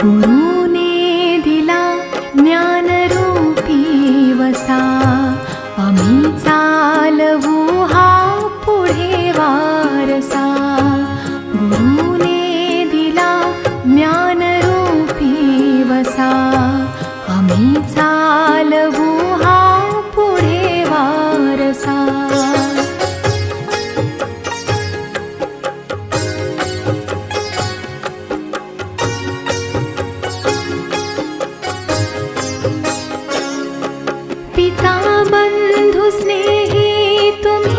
不如 स्नेही तुम्ही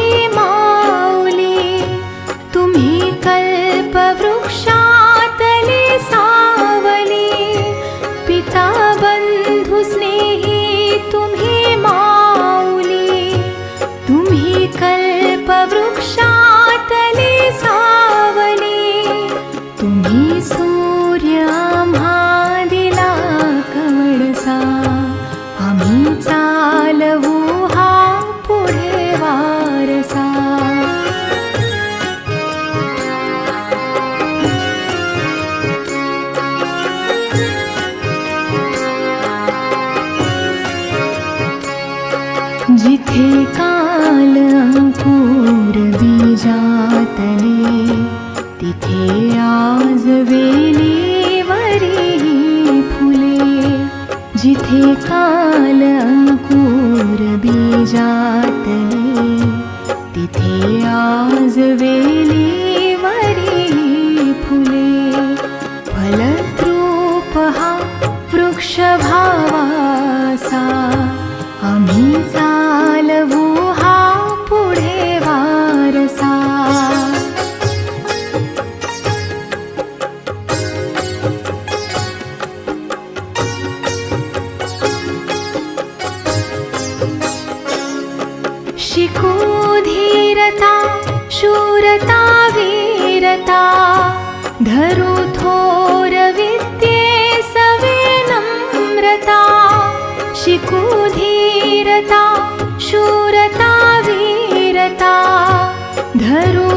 जिथे काल अंकुर बीजातले तिथे आज वेलीवरी फुले. जिथे काल अंकुर बीजातले तिथे आज वेलीवरी फुले. शिकू धीरता शूरता वीरता। धरू थोर विद्ये सवे नम्रता। शिकू धीरता शूरता वीरता। धरू